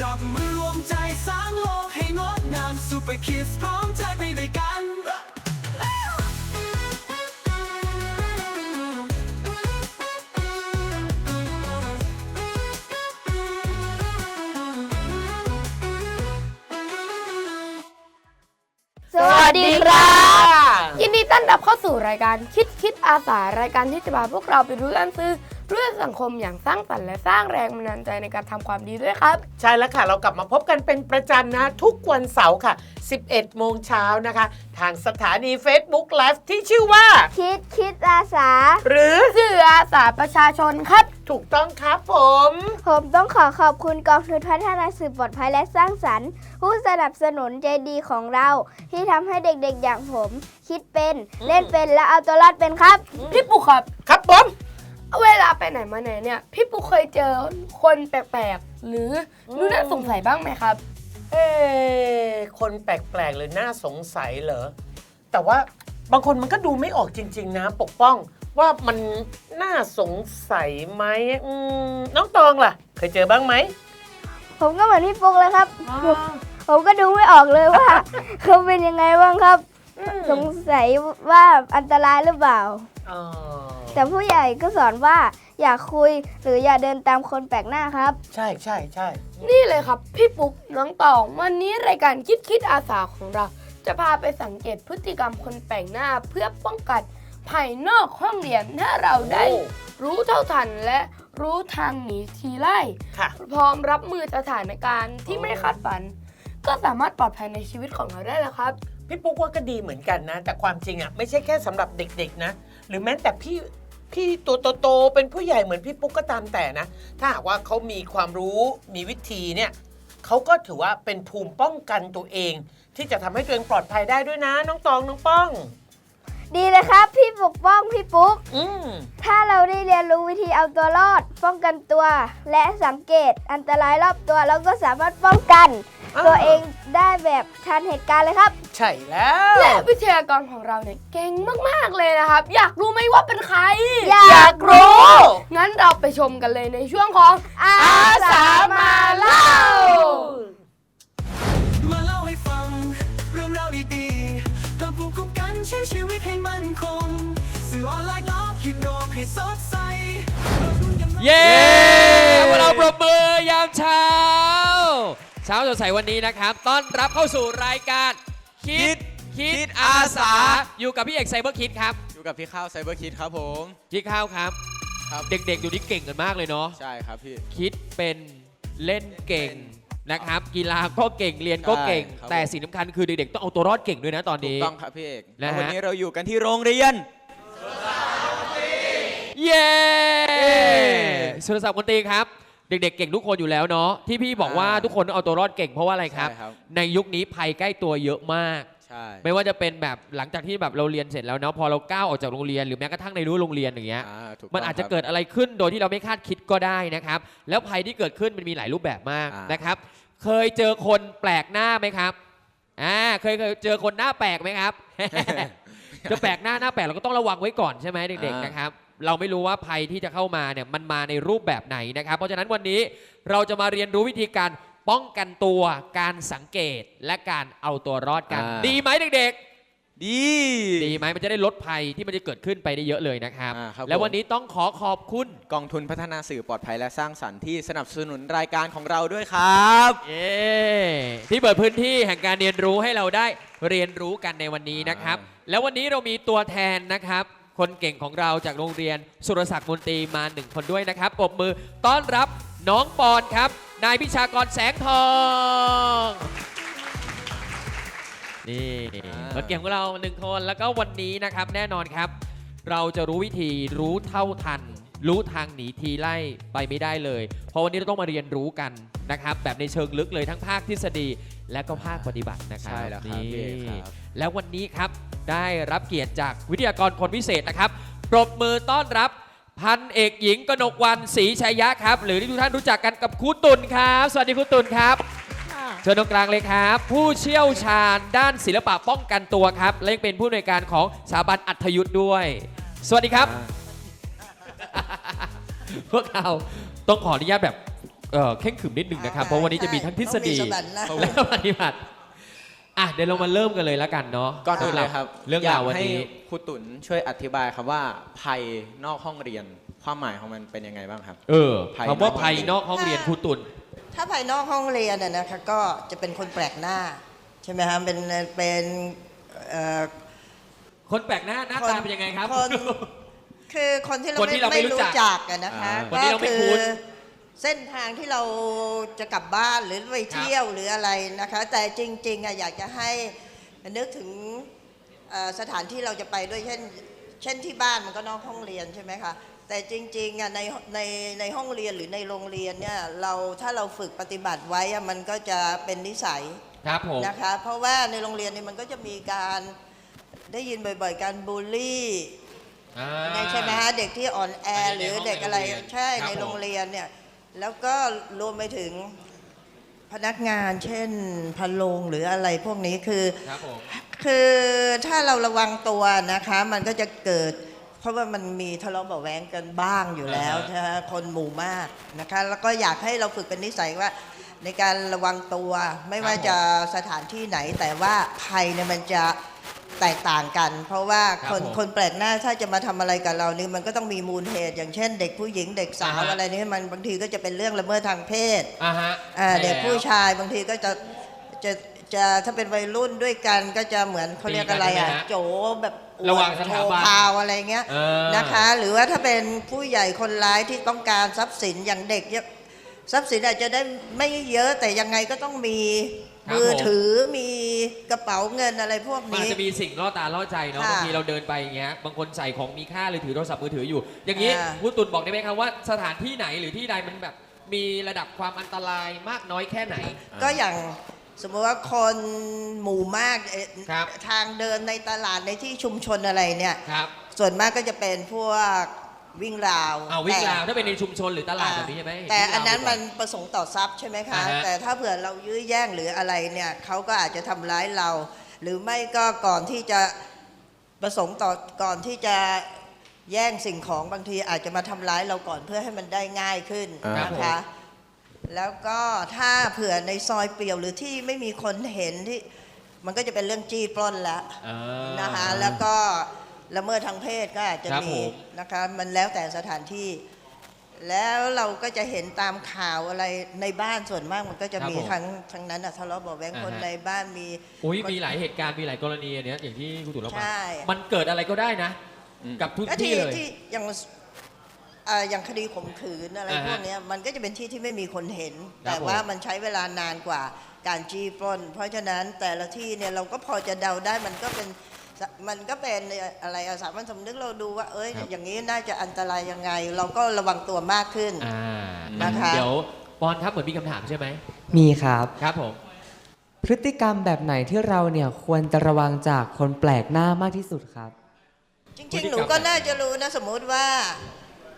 จับมือรวมใจสร้างโลกให้งดงามซูเปอร์คิสพร้อมใจไปด้วยกันสวัสดีครับยินดีต้อนรับเข้าสู่รายการคิดคิดอาสารายการที่จะพาพวกเราไปรู้กันซื้อ รื่องสังคมอย่างสร้างสรรค์และสร้างแรงบันดาลใจในการทำความดีด้วยครับ ใช่แล้วค่ะ เรากลับมาพบกันเป็นประจำนะ ทุกวันเสาร์ค่ะ 11 โมงเช้านะคะ ทางสถานี Facebook Live ที่ชื่อว่า คิดคิดอาสาหรือสื่ออาสาประชาชนครับ ถูกต้องครับผม ผมต้องขอขอบคุณกองทุนพัฒนาสื่อปลอดภัยและสร้างสรรค์ ผู้สนับสนุนใจดีของเรา ที่ทำให้เด็กๆอย่างผม คิดเป็นเล่นเป็นและเอาตัวรอดเป็นครับ พี่ปุ๊กครับ ครับผม เวลาไปไหนมาไหนเนี่ย พี่ปุ๊กเคยเจอคนแปลกๆ หรือรู้น่าสงสัยบ้างไหมครับ เอ๊ะคนแปลกๆเลยน่าสงสัยเหรอ แต่ว่าบางคนมันก็ดูไม่ออกจริง ๆ นะ ปกป้องว่ามันน่าสงสัยไหมอืมน้องตองล่ะ เคยเจอบ้างไหมผมก็เหมือนพี่ปุ๊กเลยครับ ผมก็ดูไม่ออกเลยว่า เขาเป็นยังไงบ้างครับ สงสัยว่าอันตรายหรือเปล่า อ๋อ แต่ผู้ใหญ่ก็สอนว่าอย่าคุยหรืออย่าเดินตามคนแปลกหน้าครับ ใช่ใช่ใช่นี่เลยครับ พี่ปุ๊กน้องตองวันนี้รายการคิดคิดอาสาของเรา จะพาไปสังเกตพฤติกรรมคนแปลกหน้าเพื่อป้องกันภายนอกห้องเรียนถ้าเราได้โอ้รู้เท่าทันและรู้ทางหนีทีไล่ ค่ะ พร้อมรับมือสถานการณ์ที่ไม่คาดฝัน ก็สามารถปลอดภัยในชีวิตของเราได้แล้วครับ พี่ปุ๊กว่าก็ดีเหมือนกันนะ แต่ความจริงอะไม่ใช่แค่สำหรับเด็กๆนะ หรือแม้แต่พี่ พี่ตัวโตๆเป็นผู้ใหญ่เหมือนพี่ปุ๊กก็ตามแต่นะ ถ้าหากว่าเขามีความรู้มีวิธีเนี่ยเขาก็ถือว่าเป็นภูมิป้องกันตัวเอง ที่จะทำให้ตัวเองปลอดภัยได้ด้วยนะ น้องตองน้องป้อง ดีเลยครับ พี่ปกป้องพี่ปุ๊ก อืมถ้าเราได้เรียนรู้วิธีเอาตัวรอด ป้องกันตัว และสังเกตอันตรายรอบตัวเราก็สามารถป้องกัน อ่าตัวเองได้แบบทันเหตุการณ์เลยครับ ใช่แล้วและวิทยากรของเราเนี่ยเก่งมากๆเลยนะครับ อยากรู้ไหมว่าเป็นใคร อยอยากรู้ งั้นเราไปชมกันเลยในช่วงของอาสามาเล่า มาเล่าให้ฟัง เรื่องราวดีๆกับภูมิคุ้มกันใช้ชีวิตให้มั่นคง สื่อออนไลน์ล้อคิดโลกให้สดใสเรารุ่นกันมาเย้พวกเราปรบมือยามเช้า เช้าสดใสวันนี้นะครับ ต้อนรับเข้าสู่รายการคิดคิดอาสา อยู่กับพี่เอกไซเบอร์คิดครับ อยู่กับพี่ข้าวไซเบอร์คิดครับผมพี่ข้าวครับ ครับ เด็กๆอยู่นี่เก่งกันมากเลยเนาะ ใช่ครับพี่ คิดเป็นเล่นเก่งนะครับ กีฬาก็เก่งเรียนก็เก่ง ใช่ครับ แต่สิ่งสำคัญคือเด็กๆต้องเอาตัวรอดเก่งด้วยนะตอนถูกนี้ ต้องครับพี่เอกนะฮะแล้ววันนี้เราอยู่กันที่โรงเรียน เย้สุรศักดิ์มนตรีครับ เด็กๆเก่งทุกคนอยู่แล้วเนาะที่พี่บอกว่าอ่าทุกคนต้องเอาตัวรอดเก่งเพราะว่าอะไรครับ ใช่ครับ ในยุคนี้ภัยใกล้ตัวเยอะมาก ใช่ไม่ว่าจะเป็นแบบหลังจากที่แบบเราเรียนเสร็จแล้วเนาะพอเราก้าวออกจากโรงเรียนหรือแม้กระทั่งในรั้วโรงเรียนอย่างเงี้ย อ่าถูกมันต้งอาจจะครับ เกิดอะไรขึ้นโดยที่เราไม่คาดคิดก็ได้นะครับ แล้วภัยที่เกิดขึ้นมันมีหลายรูปแบบมากอ่าน นะครับ เคยเจอคนแปลกหน้าไหมครับอ่าเคยเคยเจอคนหน้าแปลกไหมครับ จะแปลกหน้าหน้าแปลกเราก็ต้องระวังไว้ก่อนใช่ไหมเด็กอ่าๆนะครับ เราไม่รู้ว่าภัยที่จะเข้ามาเนี่ยมันมาในรูปแบบไหนนะครับ เพราะฉะนั้นวันนี้เราจะมาเรียนรู้วิธีการป้องกันตัวการสังเกตและการเอาตัวรอดกันดีไหมเด็กๆดีดีไหมมันจะได้ลดภัยที่มันจะเกิดขึ้นไปได้เยอะเลยนะครับ อ่าครับแล้วผม วันนี้ต้องขอขอบคุณ กองทุนพัฒนาสื่อปลอดภัยและสร้างสรรค์ที่สนับสนุนรายการของเราด้วยครับ เย้ที่เปิดพื้นที่แห่งการเรียนรู้ให้เราได้เรียนรู้กันในวันนี้นะครับ แล้ววันนี้เรามีตัวแทนนะครับ คนเก่งของเราจากโรงเรียนสุรศักดิ์มนตรีมาหนึ่งคนด้วยนะครับปรบมือต้อนรับน้องปอนครับ นายพิชากรแสงทองนี่คนเก่งของเราหนึ่งคนแล้วก็วันนี้นะครับแน่นอนครับ เราจะรู้วิธีรู้เท่าทัน รู้ทางหนีทีไล่ไปไม่ได้เลย เพราะวันนี้เราต้องมาเรียนรู้กันนะครับ แบบในเชิงลึกเลยทั้งภาคทฤษฎีและก็ภาคปฏิบัตินะครับใช่แล้วครับพี่เอกครับ แล้ววันนี้ครับได้รับเกียรติจากวิทยากรคนพิเศษนะครับปรบมือต้อนรับพันเอกหญิงกนกวันศรีชัยยะครับ หรือที่ทุกท่านรู้จักกันกับครูตุลครับ สวัสดีครูตุลครับเชิญตรงกลางเลยครับ ผู้เชี่ยวชาญด้านศิลปะป้องกันตัวครับ และยังเป็นผู้อำนวยการของสถาบันอัธยุทธ์ด้วย สวัสดีครับ อ่า พวกเราต้องขออนุญาตแบบเอ่อเข่งขรึมนิดหนึ่งนะครับ เพราะวันนี้จะมีทั้งทฤษฎีต้องมีสวรรค์นะ และปฏิบัติอะเดี๋ยวเรามาเริ่มกันเลยแล้วกันเนาะก่อนอื่นเลยครับเรื่องราววันยกให้นี้ครูตุนช่วยอธิบายครับว่าภัยนอกห้องเรียนความหมายของมันเป็นยังไงบ้างครับ เออภายนอก คำว่าภายนอกห้องเรียนครูตุลถ้าภายนอกห้องเรียนน่ะนะคะก็จะเป็นคนแปลกหน้า ใช่ไหมครับเป็นเป็นเอ่อคนแปลกหน้าหน้าตาเป็นยังไงครับ คน คือคนที่เราคนที่เราไม่ไม่รู้รู้จักจักอะนะคะอ่าคนที่เราไม่คุ้น เส้นทางที่เราจะกลับบ้านหรือไปเที่ยวหรืออะไรนะคะ แต่จริงๆอะอยากจะให้นึกถึงเอ่อสถานที่เราจะไปด้วยเช่น เช่นที่บ้านมันก็นอกห้องเรียนใช่ไหมคะแต่จริงๆอะในในในห้องเรียนหรือในโรงเรียนเนี่ยเราถ้าเราฝึกปฏิบัติไว้อะมันก็จะเป็นนิสัย ครับผม นะคะเพราะว่าในโรงเรียนเนี่ยมันก็จะมีการได้ยินบ่อยๆ การบูลลี่อ่า ใช่ไหมฮะเด็กที่อ่อนแออันนี้หรือในห้องเด็กอะไรในโรงเรียนใช่ครับในผมโรงเรียนเนี่ยแล้วก็รวมไปถึงพนักงานเช่นพันโรงหรืออะไรพวกนี้คือครับผมคือถ้าเราระวังตัวนะคะ มันก็จะเกิด เพราะว่ามันมีทะเลาะเบาะแว้งกันบ้างอยู่แล้วอ่าฮะใช่ไหมคนหมู่มากนะคะ แล้วก็อยากให้เราฝึกเป็นนิสัยว่า ในการระวังตัวไม่ว่าจะสถานที่ไหนแต่ว่าภัยเนี่ยมันจะ แตกต่างกัน เพราะว่าคนคนแปลกหน้าถ้าจะมาทำอะไรกับเรานี่มันก็ต้องมีมูลเหตุ อย่างเช่น เด็กผู้หญิงเด็กสาวอะไรนี่มันบางทีก็จะเป็นเรื่องละเมิดทางเพศอ่าฮะอ่าใช่เด็กผู้แล้ว ชายบางทีก็จะจะจะถ้าเป็นวัยรุ่นด้วยกันก็จะเหมือนเขาเรียกอะไรอะตีกันใช่ไหมฮะโจแบบอดระหว่างสถาบันโชว์พาวอะไรเงี้ยเออ นะคะ หรือว่าถ้าเป็นผู้ใหญ่คนร้ายที่ต้องการทรัพย์สินอย่างเด็กเนี่ยทรัพย์สินอาจจะได้ไม่เยอะแต่ยังไงก็ต้องมี ครับมือผม ถือมีกระเป๋าเงินอะไรพวกมันอานี้จจะมีสิ่งล่อตาล่อใจเนาะค่ะบางทีเราเดินไปอย่างเงี้ยบางคนใส่ของมีค่าเลยถือโทรศัพท์มือถืออยู่ อย่างนี้อ่าคุณตุลบอกได้ไหมครับว่าสถานที่ไหนหรือที่ใดมันแบบมีระดับความอันตรายมากน้อยแค่ไหน ก็อย่างสมมติว่าคนหมู่มากเอ่อครับ ทางเดินในตลาดในที่ชุมชนอะไรเนี่ย ครับ ส่วนมากก็จะเป็นพวก วิ่งราวเอาวิ่งแต่ราวถ้าเป็นในชุมชนหรือตลาดแบบนี้ใช่ไหมแต่วิ่งราวอันนั้นดีกว่ามันประสงค์ต่อทรัพย์ใช่ไหมคะอ่าฮะแต่ถ้าเผื่อเรายื้อแย่งหรืออะไรเนี่ยเขาก็อาจจะทำร้ายเรา หรือไม่ก็ก่อนที่จะประสงค์ต่อก่อนที่จะแย่งสิ่งของบางทีอาจจะมาทำร้ายเราก่อนเพื่อให้มันได้ง่ายขึ้นครับนะคะแล้วก็ถ้าเผื่อในซอยเปลี่ยวหรือที่ไม่มีคนเห็นที่ มันก็จะเป็นเรื่องจี้ปล้นแล้วอ่านะคะแล้วก็ ละเมิดทางเพศก็อาจจะครับมีผมนะคะมันแล้วแต่สถานที่ แล้วเราก็จะเห็นตามข่าวอะไรในบ้านส่วนมากมันก็จะมีทั้งทั้งนั้นอะทะเลาะเบาะแว้งคนในบ้านมีอุ้ยมีหลายเหตุการณ์มีหลายกรณีอันเนี้ยอย่างที่คุณตุลเล่ามาใช่มันเกิดอะไรก็ได้นะอืมกับทุกก็ที่ที่เลยที่อย่างอ่าอย่างคดีข่มขืนอะไรอ่าฮะพวกเนี้ยมันก็จะเป็นที่ที่ไม่มีคนเห็นครับแต่ว่าผมมันใช้เวลานานกว่าการจี้ปล้น เพราะฉะนั้นแต่ละที่เนี่ยเราก็พอจะเดาได้มันก็เป็น มันก็เป็นอะไรอาสามันสำนึกเราดูว่า เอ้ย อย่างนี้น่าจะอันตรายยังไง เราก็ระวังตัวมากขึ้นอ่านะคะเดี๋ยวปอนครับเหมือนมีคำถามใช่ไหมมีครับครับผมพฤติกรรมแบบไหนที่เราเนี่ยควรจะระวังจากคนแปลกหน้ามากที่สุดครับ จริงๆ หนูก็น่าจะรู้นะ สมมุติว่า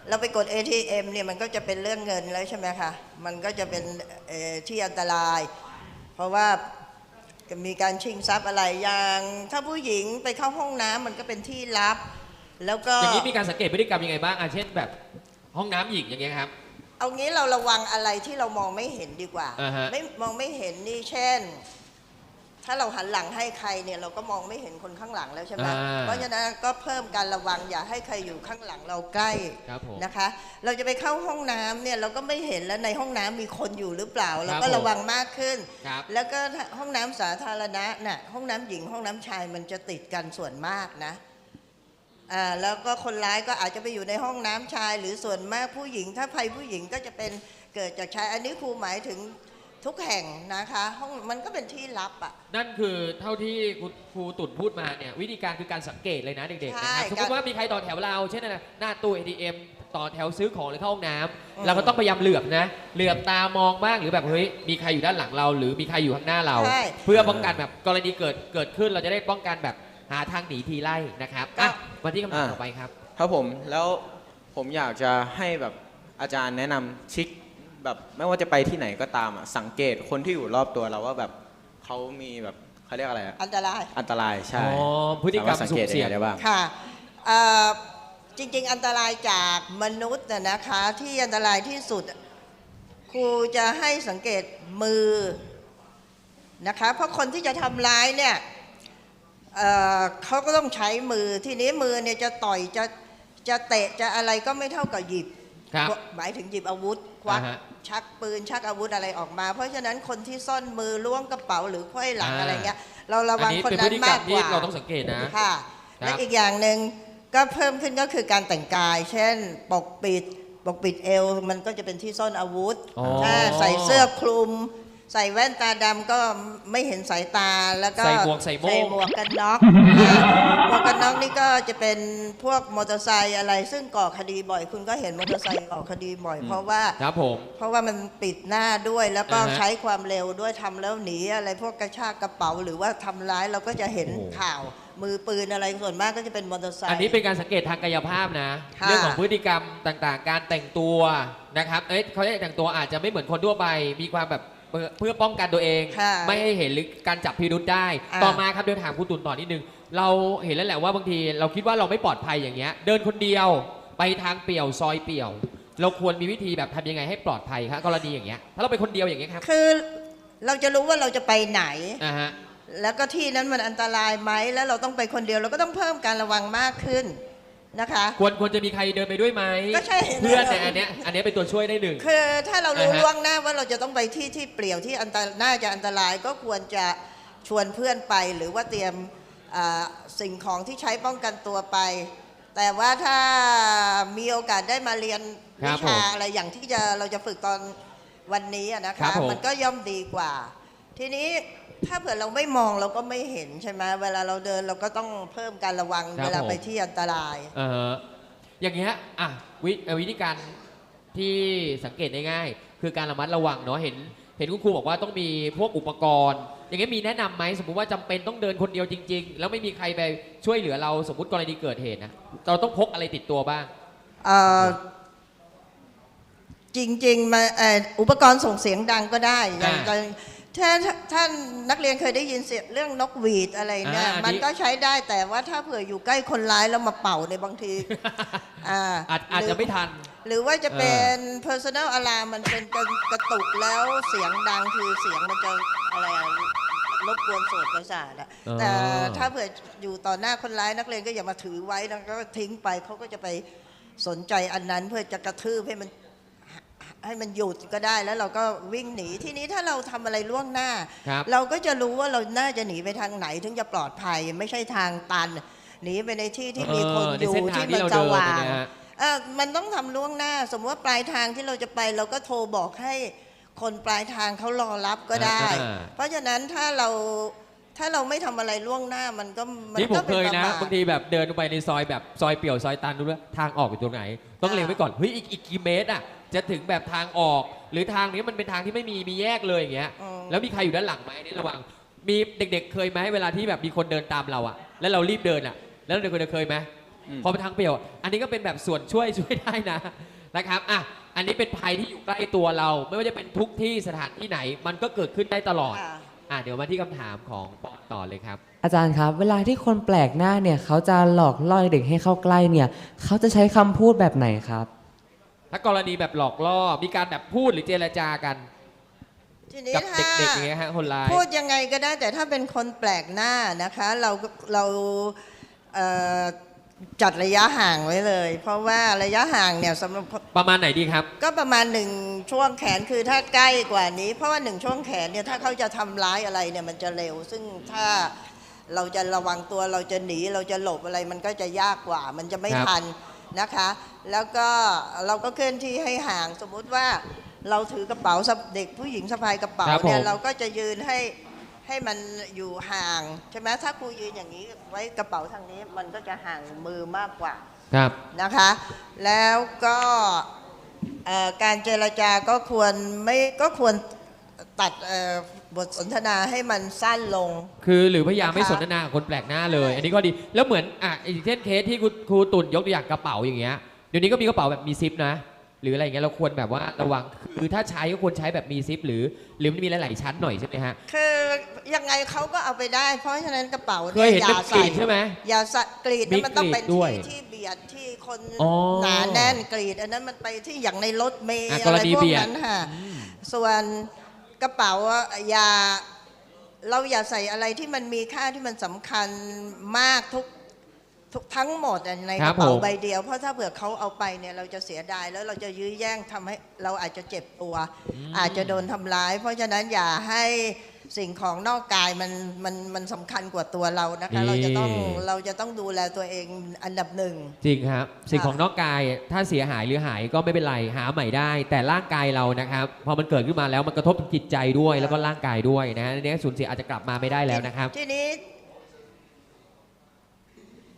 เราไปกด ATM เนี่ยมันก็จะเป็นเรื่องเงินแล้วใช่ไหมคะมันก็จะเป็นเอ่อที่อันตราย เพราะว่า มีการชิงทรัพย์อะไรอย่างถ้าผู้หญิงไปเข้าห้องน้ำมันก็เป็นที่ลับ แล้วก็อย่างนี้มีการสังเกตพฤติกรรมยังไงบ้างอะเช่นแบบห้องน้ำหญิงอย่างเงี้ยครับ เอางี้เราระวังอะไรที่เรามองไม่เห็นดีกว่า อ่าฮะ ไม่มองไม่เห็นนี่เช่น ถ้าเราหันหลังให้ใครเนี่ยเราก็มองไม่เห็นคนข้างหลังแล้วใช่ไหมอ่าเพราะฉะนั้นก็เพิ่มการระวังอย่าให้ใครอยู่ข้างหลังเราใกล้ครับผมนะคะ เราจะไปเข้าห้องน้ำเนี่ยเราก็ไม่เห็นแล้วในห้องน้ำมีคนอยู่หรือเปล่า เราก็ผมระวังมากขึ้น ครับแล้วก็ห้องน้ำสาธารณะน่ะห้องน้ำหญิงห้องน้ำชายมันจะติดกันส่วนมากนะอ่าแล้วก็คนร้ายก็อาจจะไปอยู่ในห้องน้ำชาย หรือส่วนมากผู้หญิง ถ้าภัยผู้หญิงก็จะเป็นเกิดจากชายอันนี้ครูหมายถึง ทุกแห่งนะคะห้องมันก็เป็นที่ลับอะ นั่นคือเท่าที่คุณครูตุ่นพูดมาเนี่ยวิธีการคือการสังเกตเลยนะเด็กๆใช่นะครับสมมติว่ามีใครต่อแถวเราเช่นอะไรหน้าตู้ ATM ต่อแถวซื้อของหรือเข้าห้องน้ำอืม เราก็ต้องพยายามเหลือบนะเหลือบตามองบ้างหรือแบบเฮ้ยมีใครอยู่ด้านหลังเรา หรือมีใครอยู่ข้างหน้าเรา ใช่ เพื่อป้องกันแบบกรณีเกิดเกิดขึ้นเราจะได้ป้องกันแบบหาทางหนีทีไล่นะครับอะมาที่คำถามอ่า ต่อไปครับ ครับผมแล้วผมอยากจะให้แบบอาจารย์แนะนำทริค แบบไม่ว่าจะไปที่ไหนก็ตามอะสังเกตคนที่อยู่รอบตัวเราว่าแบบเขามีแบบเขาเรียกอะไรอะอันตราย อันตรายใช่อ๋อพฤติกรรมสาาสังเกตสุ่มเสี่ยังยงไงได้บ้าง ค่ะเอ่อจริงๆ อันตรายจากมนุษย์น่ะนะคะ ที่อันตรายที่สุดครูรูจะให้สังเกตมือนะคะ เพราะคนที่จะทำร้ายเนี่ยเอ่อเขาก็ต้องใช้มือ ทีนี้มือเนี่ยจะต่อยจะจะเตะจะอะไรก็ไม่เท่ากับหยิบ ครับหมายถึงหยิบอาวุธควักอ่าฮะชักปืนชักอาวุธอะไรออกมา เพราะฉะนั้นคนที่ซ่อนมือล้วงกระเป๋าหรือไขว้หลังอ่า อะไรเงี้ยเราระวังอันนี้คนเป็นพนั้ฤนติกรรมามกกที่ว่า เราต้องสังเกตนะ ค่ะครับและอีกอย่างหนึ่งก็เพิ่มขึ้นก็คือการแต่งกาย เช่นปกปิดปกปิดเอว มันก็จะเป็นที่ซ่อนอาวุธอ๋อถ้าใส่เสื้อคลุม ใส่แว่นตาดำก็ไม่เห็นสายตาแล้วก็ใส่หมวกใส่โม่ง หมวกกันน็อกอ่าหมวกกันน็อกนี่ก็จะเป็นพวกมอเตอร์ไซค์อะไร ซึ่งก่อคดีบ่อย คุณก็เห็นมอเตอร์ไซค์ก่อคดีบ่อย เพราะว่า ครับผม เพราะว่ามันปิดหน้าด้วยแล้วก็อ่าฮะใช้ความเร็วด้วยทำแล้วหนีอะไรพวกกระชากกระเป๋าหรือว่าทำร้ายเราก็จะเห็นโอ้โห ข่าวมือปืนอะไรส่วนมากก็จะเป็นมอเตอร์ไซค์ อันนี้เป็นการสังเกตทางกายภาพนะ ค่ะ เรื่องของพฤติกรรมต่างๆ การแต่งตัวนะครับ เอ้ยเขาจะแต่งตัวอาจจะไม่เหมือนคนทั่วไป มีความแบบเพื่อเพื่อป้องกันตัวเอง ค่ะไม่ให้เห็นหรือการจับพิรุษได้ อ่า ต่อมาครับเดี๋ยวถามคุณตุนต่อนิดนึง เราเห็นแล้วแหละว่าบางทีเราคิดว่าเราไม่ปลอดภัยอย่างเงี้ย เดินคนเดียวไปทางเปี่ยวซอยเปี่ยว เราควรมีวิธีแบบทำยังไงให้ปลอดภัยครับกรณีอย่างเงี้ยถ้าเราไปคนเดียวอย่างเงี้ยครับคือเราจะรู้ว่าเราจะไปไหน อ่าฮะแล้วก็ที่นั้นมันอันตรายไหมแล้วเราต้องไปคนเดียวเราก็ต้องเพิ่มการระวังมากขึ้น นะคะ ควรควรจะมีใครเดินไปด้วยไหมก็ใช่ เพื่อนเนี่ยอันเนี้ยอันเนี้ยเป็นตัวช่วยได้หนึ่ง คือถ้าเรารู้อ่าฮะ ล่วงหน้าว่าเราจะต้องไปที่ที่เปลี่ยวที่อันตรน่าจะอันตรายก็ควรจะชวนเพื่อนไป หรือว่าเตรียมอ่าสิ่งของที่ใช้ป้องกันตัวไป แต่ว่าถ้ามีโอกาสได้มาเรียนครัวิบผมชาอะไรอย่างที่จะเราจะฝึกตอนวันนี้อะนะครัคะบผม มันก็ย่อมดีกว่า ทีนี้ถ้าเผื่อเราไม่มองเราก็ไม่เห็นใช่ไหมเวลาเราเดินเราก็ต้องเพิ่มการระวังครับเวลาผมไปที่อันตราย เอออย่างเงี้ยอะวิเอ่อวิธีการที่สังเกตได้ง่าย คือการระมัดระวังเนาะเห็น เห็นคุณครูบอกว่าต้องมีพวกอุปกรณ์ อย่างเงี้ยมีแนะนำไหมสมมุติว่าจำเป็นต้องเดินคนเดียวจริง ๆ แล้วไม่มีใครไปช่วยเหลือเราสมมติกรณีเกิดเหตุนะเราต้องพกอะไรติดตัวบ้าง เอ่อจริงๆมาเอ่ออุปกรณ์ส่งเสียงดังก็ได้อย่างอ่าถ้า ถ้าท่านนักเรียนเคยได้ยินเสียงเรื่องนกหวีดอะไรเนี่ยอ่าอันนี้ มันก็ใช้ได้แต่ว่าถ้าเผื่ออยู่ใกล้คนร้ายแล้วมาเป่าในยบางทีอ่าอาจอาจจะไม่ทัน หรือว่าจะเป็น personal alarm มันเป็นกระกระตุกแล้วเสียงดังคือเสียงมันจะอะไรอะรบกวนโสตประสาทอะอ๋อ แต่ถ้าเผื่ออยู่ต่อหน้าคนร้ายนักเรียนก็อย่ามาถือไว้นะก็ทิ้งไปเขาก็จะไปสนใจอันนั้นเพื่อจะกระทืบให้มัน ให้มันหยุดก็ได้แล้วเราก็วิ่งหนีทีนี้ถ้าเราทำอะไรล่วงหน้า ครับ เราก็จะรู้ว่าเราน่าจะหนีไปทางไหนถึงจะปลอดภัย ไม่ใช่ทางตัน หนีไปในที่ที่มีคนเอออในยู่เส้นทางที่ที่มันเราสเดินว่างเนี่ยนะฮะ เออมันต้องทำล่วงหน้า สมมติว่าปลายทางที่เราจะไป เราก็โทรบอกให้คนปลายทางเขารอรับก็ได้ อ่า เพราะฉะนั้นถ้าเราถ้าเราไม่ทำอะไรล่วงหน้ามันก็มันนี่ผก็มเป็เคนยประนะมาท บางทีแบบเดินไปในซอยแบบซอยเปี่ยวซอยตันดูว่าทางออกอยู่ตรงไหน ต้องเล็งไว้ก่อนเฮ้ยอีกอีกกี่เมตรอะ จะถึงแบบทางออก หรือทางนี้มันเป็นทางที่ไม่มีมีแยกเลยอย่างเงี้ยอืมแล้วมีใครอยู่ด้านหลังไหมนี่ระวังมีเด็ก ๆ เคยไหมเวลาที่แบบมีคนเดินตามเราอะแล้วเรารีบเดินอะแล้วเด็กๆเคยไหมอืม พอไปทางเปี่ยวอันนี้ก็เป็นแบบส่วนช่วยช่วยได้นะนะครับอะอันนี้เป็นภัยที่อยู่ใกล้ตัวเรา ไม่ว่าจะเป็นทุกที่สถานที่ไหน มันก็เกิดขึ้นได้ตลอด ค่ะ อะเดี๋ยวมาที่คำถามของปอต่อเลยครับ อาจารย์ครับ เวลาที่คนแปลกหน้าเนี่ยเขาจะหลอกล่อเด็กให้เข้าใกล้เนี่ยเขาจะใช้คำพูดแบบไหนครับ ถ้ากรณีแบบหลอกล่อมีการแบบพูดหรือเจรจากัน ทีนี้กับถ้าเด็กๆอย่างเงี้ยฮะคนร้ายพูดยังไงก็ได้แต่ถ้าเป็นคนแปลกหน้านะคะ เราเราเอ่อจัดระยะห่างไว้เลย เพราะว่าระยะห่างเนี่ยสำหรับประมาณไหนดีครับ ก็ประมาณหนึ่งช่วงแขนคือถ้าใกล้กว่านี้ เพราะว่าหนึ่งช่วงแขนเนี่ยถ้าเขาจะทำร้ายอะไรเนี่ยมันจะเร็ว ซึ่งถ้าเราจะระวังตัวเราจะหนีเราจะหลบอะไรมันก็จะยากกว่า มันจะไม่ครับ ทัน นะคะ แล้วก็เราก็เคลื่อนที่ให้ห่างสมมุติว่าเราถือกระเป๋าสะเด็กผู้หญิงสะพายกระเป๋าครับเนี่ยผมเราก็จะยืนให้ให้มันอยู่ห่างใช่ไหมถ้าครูยืนอย่างนี้ไว้กระเป๋าทางนี้มันก็จะห่างมือมากกว่า ครับ นะคะ แล้วก็เอ่อการเจรจาก็ควรไม่ก็ควรตัดเอ่อ บทสนทนาให้มันสั้นลง คือหรือพยายามไม่นะคะ สนทนากับคนแปลกหน้าเลย อันนี้ก็ดีแล้วเหมือนอะอย่างเช่นเคสที่ครูครูตุ่นยกตัวอย่างกระเป๋าอย่างเงี้ยเดี๋ยวนี้ก็มีกระเป๋าแบบมีซิปนะ หรืออะไรอย่างเงี้ยเราควรแบบว่าระวังคือถ้าใช้ก็ควรใช้แบบมีซิป หรือหรือมันมีหลายๆชั้นหน่อยใช่ไหมฮะคือยังไงเขาก็เอาไปได้ เพราะฉะนั้นกระเป๋าเคเนี่ยยเห็นอย่าเป็นกรีใส่ดใช่ไหม อย่าใส่กรีดมีนะมันต้องเป็นกรีดด้วยที่ที่เบียดที่คนอ๋อหนาแน่นกรีด อันนั้นมันไปที่อย่างในรถเมล์อะอะไรกรณีพวกเบียด นั้นค่ะส่วน กระเป๋าอะอย่าเราอย่าใส่อะไรที่มันมีค่าที่มันสำคัญมากทุกทุกทั้งหมดอะในคกรับระเป๋าผม ใบเดียว เพราะถ้าเผื่อเขาเอาไปเนี่ยเราจะเสียดายแล้วเราจะยื้อแย่งทำให้เราอาจจะเจ็บตัว อาจจะโดนทำร้าย เพราะฉะนั้นอย่าให้ สิ่งของนอกกายมันมันมันสำคัญกว่าตัวเรานะคะ เราจะต้องเราจะต้องดูแลตัวเองอันดับหนึ่ง จริงครับ สิ่งของนอกกายถ้าเสียหายหรือหายก็ไม่เป็นไรหาใหม่ได้ แต่ร่างกายเรานะครับพอมันเกิดขึ้นมาแล้วมันกระทบถึงจิตใจด้วยแล้วก็ร่างกายด้วยนะอันนี้สูญเสียอาจจะกลับมาไม่ได้แล้วนะครับ ทีนี้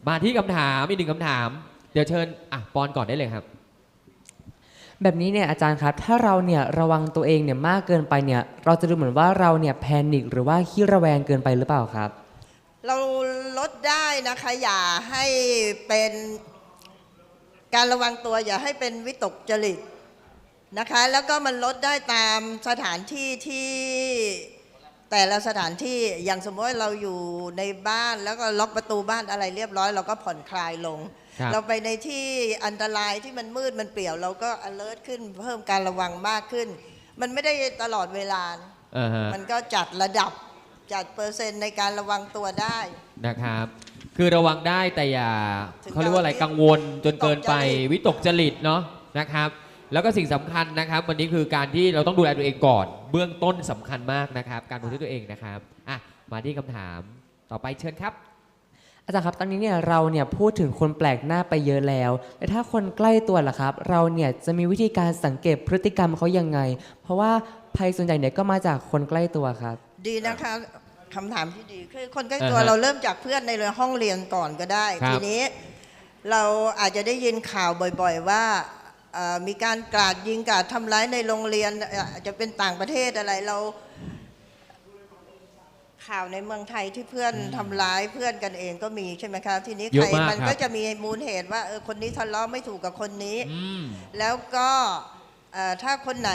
มาที่คำถามอีกหนึ่งคำถาม เดี๋ยวเชิญอะปอนก่อนได้เลยครับ แบบนี้เนี่ยอาจารย์ครับ ถ้าเราเนี่ยระวังตัวเองเนี่ยมากเกินไปเนี่ย เราจะดูเหมือนว่าเราเนี่ยแพนิคหรือว่าขี้ระแวงเกินไปหรือเปล่าครับ เราลดได้นะคะอย่าให้เป็นการระวังตัวอย่าให้เป็นวิตกจริตนะคะ แล้วก็มันลดได้ตามสถานที่ที่แต่ละสถานที่อย่างสมมติเราอยู่ในบ้านแล้วก็ล็อกประตูบ้านอะไรเรียบร้อย เราก็ผ่อนคลายลง ครับเราไปในที่อันตรายที่มันมืดมันเปลี่ยวเราก็ alert ขึ้นเพิ่มการระวังมากขึ้น มันไม่ได้ตลอดเวลา อ่าฮะมันก็จัดระดับจัดเปอร์เซ็นต์ในการระวังตัวได้ นะครับ คือระวังได้แต่อย่าถึงเขาเรียกว่าอะไรกับกังวลจนเกินไปวิตกจริตวิตกจริตเนาะนะครับ แล้วก็สิ่งสำคัญนะครับ วันนี้คือการที่เราต้องดูแลตัวเองก่อน เบื้องต้นสำคัญมากนะครับ การดูแลตัวเองนะครับอะมาที่คำถามต่อไปเชิญครับ อาจารย์ครับตอนนี้เนี่ยเราเนี่ยพูดถึงคนแปลกหน้าไปเยอะแล้วแต่ถ้าคนใกล้ตัวล่ะครับ เราเนี่ยจะมีวิธีการสังเกตพฤติกรรมเขายังไง เพราะว่าภัยส่วนใหญ่เนี่ยก็มาจากคนใกล้ตัวครับ ดีนะคะคำถามที่ดีคือคนใกล้ตัวอ่าฮะเราเริ่มจากเพื่อนในห้องเรียนก่อนก็ได้ ครับ ทีนี้เราอาจจะได้ยินข่าวบ่อยๆว่าเอ่อมีการกราดยิงกราดทำร้ายในโรงเรียนเอ่ออาจจะเป็นต่างประเทศอะไรเรา ข่าวในเมืองไทยที่เพื่อนทำร้ายเพื่อนกันเองก็มีใช่ไหมคะ ทีนี้เยใคอะรมากมันครับ ก็จะมีมูลเหตุว่าเออคนนี้ทะเลาะไม่ถูกกับคนนี้ อืม แล้วก็เอ่อถ้าคนไหน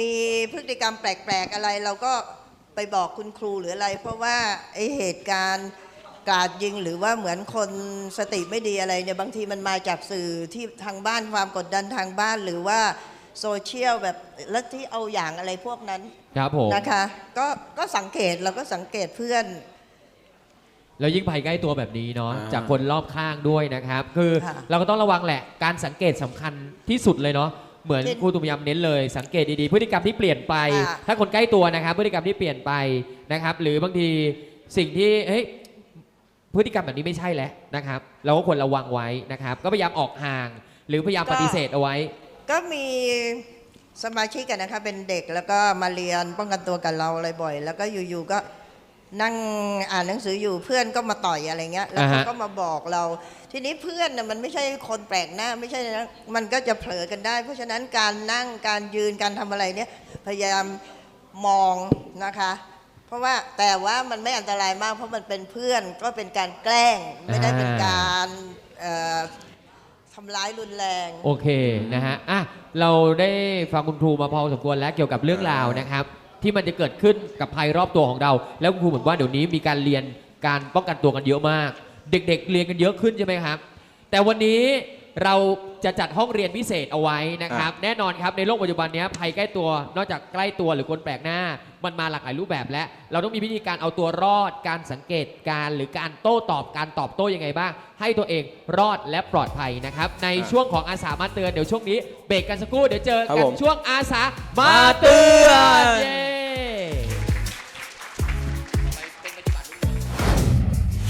มีพฤติกรรมแปลก ๆ อะไร เราก็ไปบอกคุณครูหรืออะไร เพราะว่าไอเหตุการณ์กราดยิงหรือว่าเหมือนคนสติไม่ดีอะไรเนี่ยบางทีมันมาจากสื่อที่ทางบ้านความกดดันทางบ้านหรือว่าโซเชียลแบบแล้วที่เอาอย่างอะไรพวกนั้น ครับผมนะคะก็ก็สังเกตเราก็สังเกตเพื่อน แล้วยิ่งภัยใกล้ตัวแบบนี้เนาะอ่า จากคนรอบข้างด้วยนะครับ คือค่ะเราก็ต้องระวังแหละการสังเกตสำคัญที่สุดเลยเนาะเหมือนเช่นครูตุมยำเน้นเลย สังเกตดีๆ พฤติกรรมที่เปลี่ยนไปอ่าถ้าคนใกล้ตัวนะครับ พฤติกรรมที่เปลี่ยนไปนะครับ หรือบางทีสิ่งที่เฮ้ยพฤติกรรมแบบนี้ไม่ใช่แล้วนะครับ เราก็ควรระวังไว้นะครับ ก็พยายามออกห่าง หรือพยายามปฏิเสธเอาไว้ ก็มี สมาชิกกันนะคะเป็นเด็กแล้วก็มาเรียนป้องกันตัวกับเราอะไรบ่อย แล้วก็อยู่ๆก็นั่งอ่านหนังสืออยู่เพื่อนก็มาต่อยอะไรเงี้ย แล้วเขาอ่าฮะก็มาบอกเรา ทีนี้เพื่อนน่ะมันไม่ใช่คนแปลกหน้า ไม่ใช่นะมันก็จะเผลอกันได้ เพราะฉะนั้นการนั่งการยืนการทำอะไรเนี่ยพยายามมองนะคะ เพราะว่าแต่ว่ามันไม่อันตรายมาก เพราะมันเป็นเพื่อนก็เป็นการแกล้งไม่ได้เป็นการเอ่อ ทำร้ายรุนแรง โอเคนะฮะอะเราได้ฟังคุณครูมาพอสมควรแล้วเกี่ยวกับเรื่องราวนะครับ ที่มันจะเกิดขึ้นกับภัยรอบตัวของเรา แล้วคุณครูเหมือนว่าเดี๋ยวนี้มีการเรียนการป้องกันตัวกันเยอะมาก เด็กๆ เรียนกันเยอะขึ้นใช่ไหมครับ แต่วันนี้เราจะจัดห้องเรียนพิเศษเอาไว้นะครับ แน่นอนครับในโลกปัจจุบันเนี้ยภัยใกล้ตัว นอกจากใกล้ตัวหรือคนแปลกหน้า มันมาหลากหลายรูปแบบและ เราต้องมีวิธีการเอาตัวรอด การสังเกตการหรือการโต้ตอบการตอบโต้ยังไงบ้าง ให้ตัวเองรอดและปลอดภัยนะครับ ในช่วงของอาสามาเตือนเดี๋ยวช่วงนี้เบรกกันสักครู่เดี๋ยวเจอครับกันผมช่วงอาสามาเตือนเย้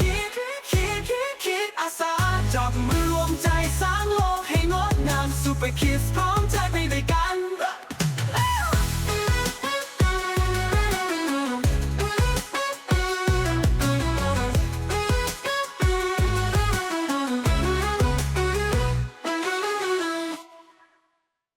คิดคิดคิดคิดอาสาจับมือรวมใจสร้างโลกให้งดงาม Super Kids พร้อม